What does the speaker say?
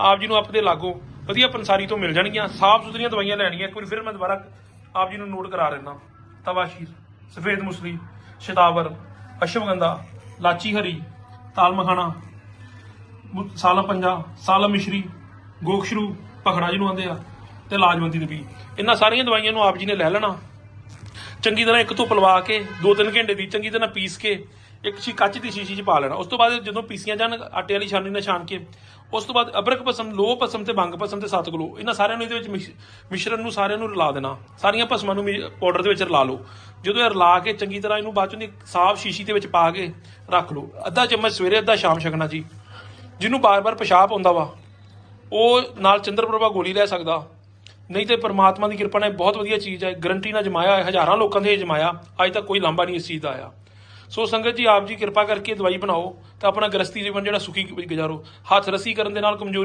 ਆਪ ਜੀ ਨੂੰ ਆਪਦੇ ਲਾਗੋ। ਵਧੀਆ ਪੰਸਾਰੀ ਤੋਂ ਮਿਲ ਜਾਣਗੀਆਂ। ਸਾਫ਼ ਸੁਥਰੀਆਂ ਦਵਾਈਆਂ ਲੈਣੀਆਂ। ਇੱਕ ਵਾਰੀ ਫਿਰ ਮੈਂ ਦੁਬਾਰਾ ਆਪ ਜੀ ਨੂੰ ਨੋਟ ਕਰਾ ਰਹਿਣਾ ਤਵਾਸ਼ੀਰ, ਸਫੇਦ ਮੁਸਲੀ, ਸ਼ਤਾਵਰ, ਅਸ਼ਵਗੰਧਾ, ਲਾਚੀ ਹਰੀ ਤਾਲ ਮਖਾਣਾ ਸਾਲਾ ਪੰਜਾ ਸਾਲਾ ਮਿਸ਼ਰੀ ਗੋਖਸ਼ਰੂ ਪਖੜਾ ਜਿਹਨੂੰ ਆਂਦੇ ਆ, ਤੇ ਲਾਜਵੰਤੀ ਦੇ ਵੀ ਇਹਨਾਂ ਸਾਰੀਆਂ ਦਵਾਈਆਂ ਨੂੰ ਆਪ ਜੀ ਨੇ ਲੈ ਲੈਣਾ। ਚੰਗੀ ਤਰ੍ਹਾਂ ਇੱਕ ਧੁੱਪ ਲਵਾ ਕੇ 2-3 ਘੰਟੇ ਦੀ ਚੰਗੀ ਤਰ੍ਹਾਂ ਪੀਸ ਕੇ, ਇੱਕ ਸ਼ੀ ਕੱਚ ਦੀ ਸ਼ੀਸ਼ੀ 'ਚ ਪਾ ਲੈਣਾ। ਉਸ ਤੋਂ ਬਾਅਦ ਜਦੋਂ ਪੀਸੀਆਂ ਜਾਣ, ਆਟੇ ਵਾਲੀ ਛਾਨਣੀ ਨਾਲ ਛਾਣ ਕੇ, ਉਸ ਤੋਂ ਬਾਅਦ ਅਬਰਕ ਭਸਮ ਲੋਹ ਭਸਮ ਤੇ ਬੰਗ ਭਸਮ ਤੇ ਸੱਤ ਕਿਲੋ ਇਹਨਾਂ ਸਾਰਿਆਂ ਨੂੰ ਇਹਦੇ ਵਿੱਚ ਮਿਸ਼- ਮਿਸ਼ਰਣ ਨੂੰ ਸਾਰਿਆਂ ਨੂੰ ਰਲਾ ਦੇਣਾ। ਸਾਰੀਆਂ ਭਸਮਾਂ ਨੂੰ ਪਾਊਡਰ ਦੇ ਵਿੱਚ ਰਲਾ ਲਓ। ਜਦੋਂ ਇਹ ਰਲਾ ਕੇ ਚੰਗੀ ਤਰ੍ਹਾਂ ਇਹਨੂੰ ਬਾਅਦ ਚੋਂ ਦੀ ਸਾਫ਼ ਸ਼ੀਸ਼ੀ ਦੇ ਵਿੱਚ ਪਾ ਕੇ ਰੱਖ ਲਓ। ਅੱਧਾ ਚਮਚ ਸਵੇਰੇ ਅੱਧਾ ਸ਼ਾਮ ਛਕਣਾ ਜੀ। ਜਿਹਨੂੰ ਬਾਰ-ਬਾਰ ਪਿਸ਼ਾਬ ਆਉਂਦਾ ਵਾ, ਉਹ ਨਾਲ ਚੰਦਰਪ੍ਰਭਾ ਗੋਲੀ ਲੈ ਸਕਦਾ। ਨਹੀਂ ਤੇ ਪਰਮਾਤਮਾ ਦੀ ਕਿਰਪਾ ਨਾਲ ਬਹੁਤ ਵਧੀਆ ਚੀਜ਼ ਹੈ। ਗਰੰਟੀ ਨਾਲ ਜਮਾਇਆ ਹੈ ਹਜ਼ਾਰਾਂ ਲੋਕਾਂ ਦੇ ਇਹ ਜਮਾਇਆ। ਅੱਜ ਤੱਕ ਕੋਈ ਲਾਂਭਾ ਨਹੀਂ ਇਸ ਚੀਜ਼ ਦਾ ਆਇਆ। ਸੋ ਸੰਗਤ ਜੀ, ਆਪ ਜੀ ਕਿਰਪਾ ਕਰਕੇ ਦਵਾਈ ਬਣਾਓ ਤਾਂ ਆਪਣਾ ਗ੍ਰਸਤੀ ਜੀਵਨ ਜਿਹੜਾ ਸੁਖੀ ਗੁਜ਼ਾਰੋ। ਹੱਥ ਰੱਸੀ ਕਰਨ ਦੇ ਨਾਲ ਕਮਜ਼ੋਰੀ